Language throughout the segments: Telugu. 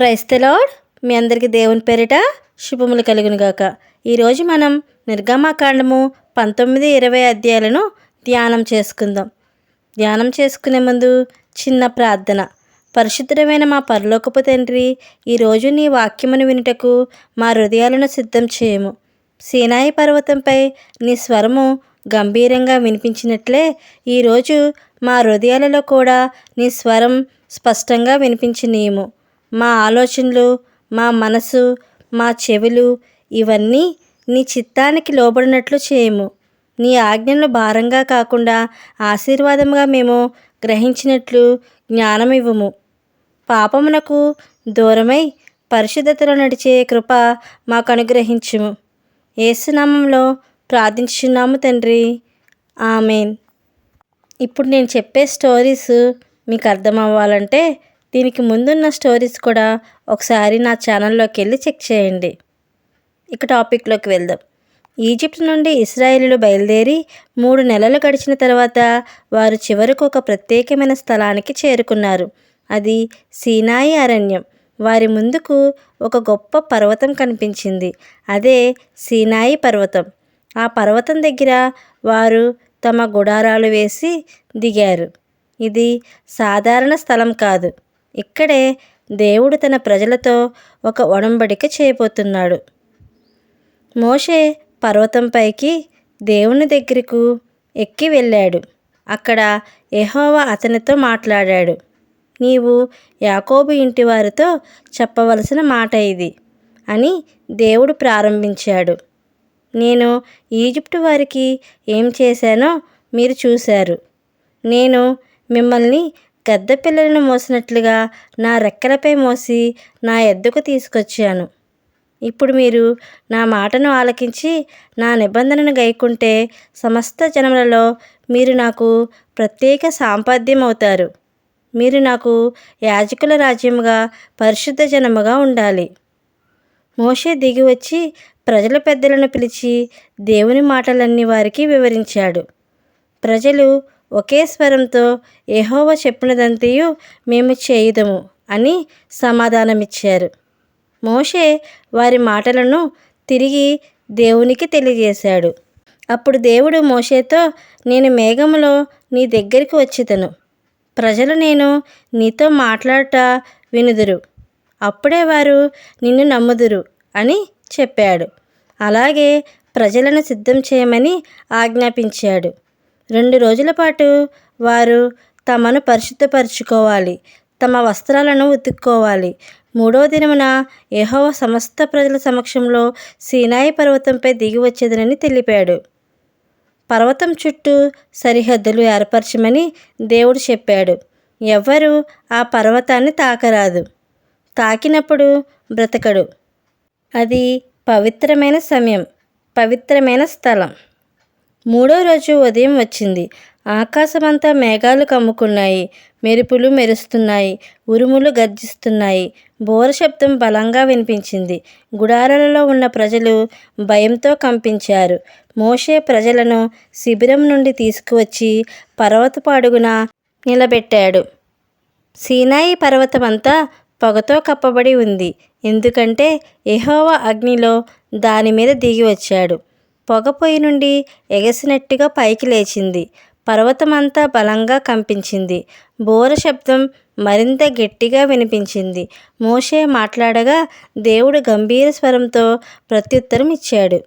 ప్రైస్తలాడ్ మీ అందరికీ దేవుని పేరిట శుభములు కలుగునుగాక. ఈరోజు మనం నిర్గమాకాండము పంతొమ్మిది ఇరవై అధ్యాయాలను ధ్యానం చేసుకుందాం. ధ్యానం చేసుకునే ముందు చిన్న ప్రార్థన. పరిశుద్ధమైన మా పరలోకపు తండ్రి ఈరోజు నీ వాక్యమును వినుటకు మా హృదయాలను సిద్ధం చేయము. సీనాయి పర్వతంపై నీ స్వరము గంభీరంగా వినిపించినట్లే ఈరోజు మా హృదయాలలో కూడా నీ స్వరం స్పష్టంగా వినిపించనీయము. మా ఆలోచనలు మా మనసు మా చెవులు ఇవన్నీ నీ చిత్తానికి లోబడినట్లు చేయము. నీ ఆజ్ఞలు భారంగా కాకుండా ఆశీర్వాదముగా మేము గ్రహించినట్లు జ్ఞానం ఇవ్వము పాపమునకు దూరమై పరిశుద్ధతలో నడిచే కృప మాకు అనుగ్రహించుము ఏసునామంలో ప్రార్థించున్నాము తండ్రి. ఆమెన్. ఇప్పుడు నేను చెప్పే స్టోరీస్ మీకు అర్థం అవ్వాలంటే దీనికి ముందున్న స్టోరీస్ కూడా ఒకసారి నా ఛానల్లోకి వెళ్ళి చెక్ చేయండి. ఇక టాపిక్లోకి వెళ్దాం. ఈజిప్ట్ నుండి ఇస్రాయేలీలు బయలుదేరి మూడు నెలలు గడిచిన తర్వాత వారు చివరకు ఒక ప్రత్యేకమైన స్థలానికి చేరుకున్నారు. అది సీనాయి అరణ్యం. వారి ముందుకు ఒక గొప్ప పర్వతం కనిపించింది. అదే సీనాయి పర్వతం. ఆ పర్వతం దగ్గర వారు తమ గుడారాలు వేసి దిగారు. ఇది సాధారణ స్థలం కాదు. ఇక్కడే దేవుడు తన ప్రజలతో ఒక ఒడంబడిక చేయబోతున్నాడు. మోషే పర్వతంపైకి దేవుని దగ్గరకు ఎక్కి వెళ్ళాడు. అక్కడ ఎహోవా అతనితో మాట్లాడాడు. నీవు యాకోబు ఇంటి వారితో చెప్పవలసిన మాట ఇది అని దేవుడు ప్రారంభించాడు. నేను ఈజిప్టు వారికి ఏం చేశానో మీరు చూశారు. నేను మిమ్మల్ని గద్ద పిల్లలను మోసినట్లుగా నా రెక్కలపై మోసి నా ఎద్దుకు తీసుకొచ్చాను. ఇప్పుడు మీరు నా మాటను ఆలకించి నా నిబంధనను గైకుంటే సమస్త జనములలో మీరు నాకు ప్రత్యేక సాంపాద్యం అవుతారు. మీరు నాకు యాజకుల రాజ్యముగా పరిశుద్ధ జనముగా ఉండాలి. మోషే దిగి వచ్చి ప్రజల పెద్దలను పిలిచి దేవుని మాటలన్నీ వారికి వివరించాడు. ప్రజలు ఒకే స్వరంతో ఏహోవ చెప్పినదంతయు మేము చేయుదము అని సమాధానమిచ్చారు. మోషే వారి మాటలను తిరిగి దేవునికి తెలియజేశాడు. అప్పుడు దేవుడు మోషేతో నేను మేఘములో నీ దగ్గరికి వచ్చితను ప్రజలు నేను నీతో మాట్లాడట వినుదురు. అప్పుడే వారు నిన్ను నమ్ముదురు అని చెప్పాడు. అలాగే ప్రజలను సిద్ధం చేయమని ఆజ్ఞాపించాడు. రెండు రోజుల పాటు వారు తమను పరిశుద్ధపరచుకోవాలి తమ వస్త్రాలను ఉతుక్కోవాలి. మూడో దినమున యెహోవ సమస్త ప్రజల సమక్షంలో సీనాయి పర్వతంపై దిగి వచ్చేదనని తెలిపాడు. పర్వతం చుట్టూ సరిహద్దులు ఏర్పరచమని దేవుడు చెప్పాడు. ఎవ్వరూ ఆ పర్వతాన్ని తాకరాదు. తాకినప్పుడు బ్రతకడు. అది పవిత్రమైన సమయం పవిత్రమైన స్థలం. మూడో రోజు ఉదయం వచ్చింది. ఆకాశమంతా మేఘాలు కమ్ముకున్నాయి. మెరుపులు మెరుస్తున్నాయి. ఉరుములు గర్జిస్తున్నాయి. బోర శబ్దం బలంగా వినిపించింది. గుడారాలలో ఉన్న ప్రజలు భయంతో కంపించారు. మోషే ప్రజలను శిబిరం నుండి తీసుకువచ్చి పర్వత పాడుగున నిలబెట్టాడు. సీనాయి పర్వతమంతా పొగతో కప్పబడి ఉంది. ఎందుకంటే ఎహోవ అగ్నిలో దాని మీద దిగి వచ్చాడు పొగ పొయ్యి నుండి ఎగసినట్టుగా పైకి లేచింది. పర్వతమంతా బలంగా కంపించింది. బోర శబ్దం మరింత గట్టిగా వినిపించింది. మోషే మాట్లాడగా దేవుడు గంభీర స్వరంతో ప్రత్యుత్తరం ఇచ్చాడు.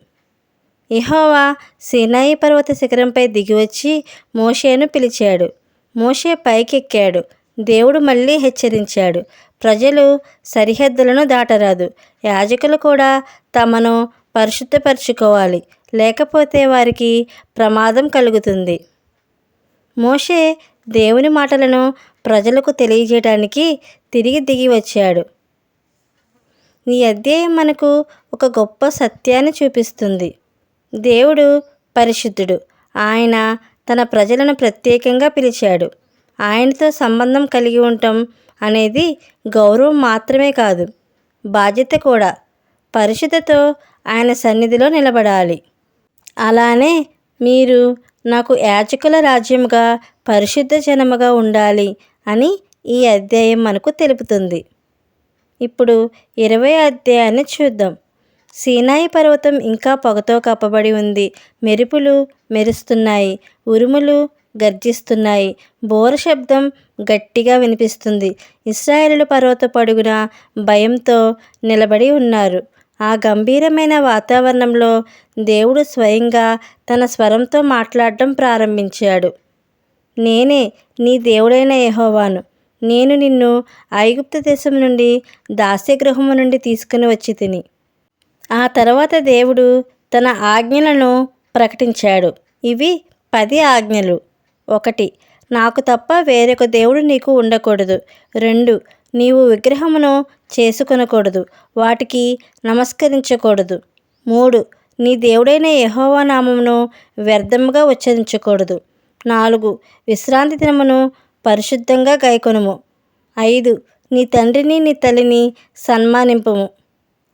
ఇహోవా సినాయి పర్వత శిఖరంపై దిగివచ్చి మోషేను పిలిచాడు. మోషే పైకెక్కాడు. దేవుడు మళ్ళీ హెచ్చరించాడు. ప్రజలు సరిహద్దులను దాటరాదు. యాజకులు కూడా తమను పరిశుద్ధపరచుకోవాలి. లేకపోతే వారికి ప్రమాదం కలుగుతుంది. మోషే దేవుని మాటలను ప్రజలకు తెలియజేయడానికి తిరిగి దిగి వచ్చాడు. ఈ అధ్యాయం మనకు ఒక గొప్ప సత్యాన్ని చూపిస్తుంది. దేవుడు పరిశుద్ధుడు. ఆయన తన ప్రజలను ప్రత్యేకంగా పిలిచాడు. ఆయనతో సంబంధం కలిగి ఉండటం అనేది గౌరవం మాత్రమే కాదు బాధ్యత కూడా. పరిశుద్ధతో ఆయన సన్నిధిలో నిలబడాలి. అలానే మీరు నాకు యాజకుల రాజ్యముగా పరిశుద్ధ జనముగా ఉండాలి అని ఈ అధ్యాయం మనకు తెలుపుతుంది. ఇప్పుడు ఇరవై అధ్యాయాన్ని చూద్దాం. సీనాయి పర్వతం ఇంకా పొగతో కప్పబడి ఉంది. మెరుపులు మెరుస్తున్నాయి. ఉరుములు గర్జిస్తున్నాయి. బోర శబ్దం గట్టిగా వినిపిస్తుంది. ఇస్రాయేలు పర్వత పడుగున భయంతో నిలబడి ఉన్నారు. ఆ గంభీరమైన వాతావరణంలో దేవుడు స్వయంగా తన స్వరంతో మాట్లాడటం ప్రారంభించాడు. నేనే నీ దేవుడైన యహోవాను. నేను నిన్ను ఐగుప్తు దేశం నుండి దాస్యగృహము నుండి తీసుకుని వచ్చి తిని. ఆ తర్వాత దేవుడు తన ఆజ్ఞలను ప్రకటించాడు. ఇవి పది ఆజ్ఞలు. ఒకటి నాకు తప్ప వేరొక దేవుడు నీకు ఉండకూడదు. రెండు నీవు విగ్రహమును చేసుకొనకూడదు వాటికి నమస్కరించకూడదు. మూడు నీ దేవుడైన యహోవా నామమును వ్యర్థముగా ఉచ్చరించకూడదు. నాలుగు విశ్రాంతి దినమును పరిశుద్ధంగా గైకొనుము. ఐదు నీ తండ్రిని నీ తల్లిని సన్మానింపము.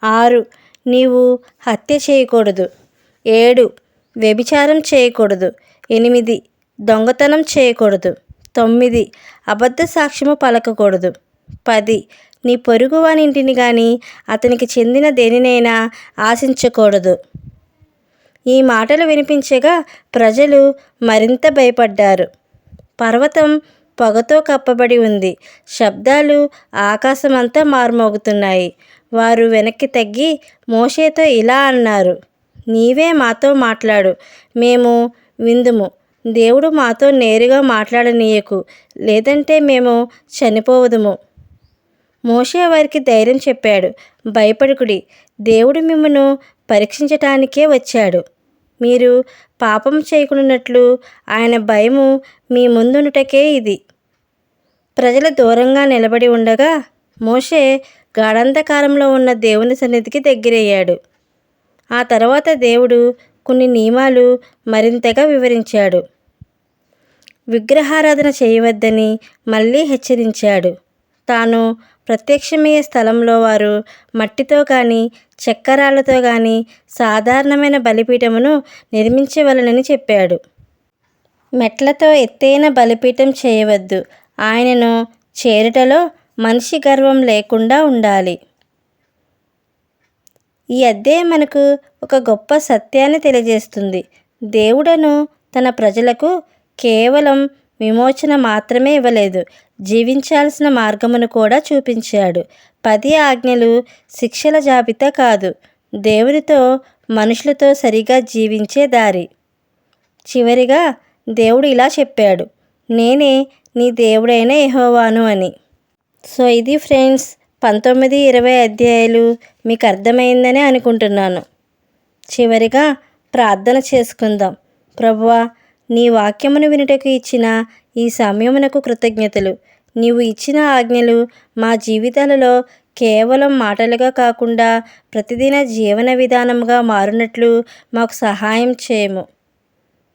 ఆరు నీవు హత్య చేయకూడదు. ఏడు వ్యభిచారం చేయకూడదు. ఎనిమిది దొంగతనం చేయకూడదు. తొమ్మిది అబద్ధ సాక్ష్యము పలకకూడదు. పది. నీ పొరుగువానింటిని కానీ అతనికి చెందిన దేనినైనా ఆశించకూడదు. ఈ మాటలు వినిపించగా ప్రజలు మరింత భయపడ్డారు. పర్వతం పొగతో కప్పబడి ఉంది. శబ్దాలు ఆకాశమంతా మారుమోగుతున్నాయి. వారు వెనక్కి తగ్గి మోషేతో ఇలా అన్నారు నీవే మాతో మాట్లాడు. మేము విందుము. దేవుడు మాతో నేరుగా మాట్లాడనీయకు. లేదంటే మేము చనిపోవదుము. మోషే వారికి ధైర్యం చెప్పాడు. భయపడుకుడి. దేవుడు మిమ్మను పరీక్షించటానికే వచ్చాడు. మీరు పాపం చేయకున్నట్లు ఆయన భయము మీ ముందునుటకే ఇది. ప్రజలు దూరంగా నిలబడి ఉండగా మోషే గాఢంధకారంలో ఉన్న దేవుని సన్నిధికి దగ్గరయ్యాడు. ఆ తర్వాత దేవుడు కొన్ని నియమాలు మరింతగా వివరించాడు. విగ్రహారాధన చేయవద్దని మళ్ళీ హెచ్చరించాడు. తాను ప్రత్యక్షమయ్యే స్థలంలో వారు మట్టితో కానీ చక్కరాలతో కానీ సాధారణమైన బలిపీఠమును నిర్మించవలనని చెప్పాడు. మెట్లతో ఎత్తైన బలిపీఠం చేయవద్దు. ఆయనను చేరుటలో మనిషి గర్వం లేకుండా ఉండాలి. ఈ అధ్యాయం మనకు ఒక గొప్ప సత్యాన్ని తెలియజేస్తుంది. దేవుడను తన ప్రజలకు కేవలం విమోచన మాత్రమే ఇవ్వలేదు. జీవించాల్సిన మార్గమును కూడా చూపించాడు. పది ఆజ్ఞలు శిక్షల జాబితా కాదు. దేవునితో మనుషులతో సరిగా జీవించే దారి. చివరిగా దేవుడు ఇలా చెప్పాడు. నేనే నీ దేవుడైన యహోవాను అని. సో ఇది ఫ్రెండ్స్ పంతొమ్మిది ఇరవై అధ్యాయులు మీకు అర్థమైందని అనుకుంటున్నాను. చివరిగా ప్రార్థన చేసుకుందాం. ప్రభువా నీ వాక్యమును వినుటకు ఇచ్చిన ఈ సమయమునకు కృతజ్ఞతలు. నీవు ఇచ్చిన ఆజ్ఞలు మా జీవితాలలో కేవలం మాటలుగా కాకుండా ప్రతిదిన జీవన విధానంగా మారినట్లు మాకు సహాయం చేయము.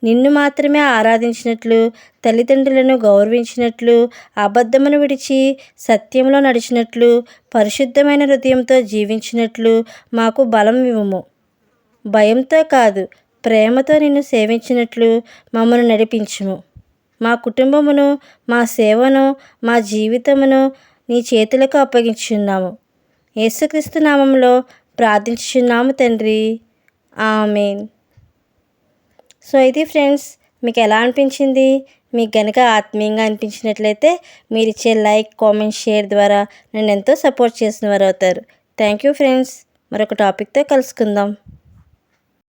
నిన్ను మాత్రమే ఆరాధించినట్లు తల్లిదండ్రులను గౌరవించినట్లు అబద్ధమును విడిచి సత్యంలో నడిచినట్లు పరిశుద్ధమైన హృదయంతో జీవించినట్లు మాకు బలం ఇవ్వము. భయంతో కాదు ప్రేమతో నిన్ను సేవించినట్లు మమ్మను నడిపించుము. మా కుటుంబమును మా సేవను మా జీవితమును నీ చేతులకు అప్పగించున్నాము యేసుక్రీస్తు నామంలో ప్రార్థించున్నాము తండ్రి. ఆమెన్. సో ఇది ఫ్రెండ్స్ మీకు ఎలా అనిపించింది? మీకు కనుక ఆత్మీయంగా అనిపించినట్లయితే మీరు ఇచ్చే లైక్ కామెంట్ షేర్ ద్వారా నన్ను ఎంతో సపోర్ట్ చేసిన వారు అవుతారు. Thank you friends. మరొక టాపిక్తో కలుసుకుందాం.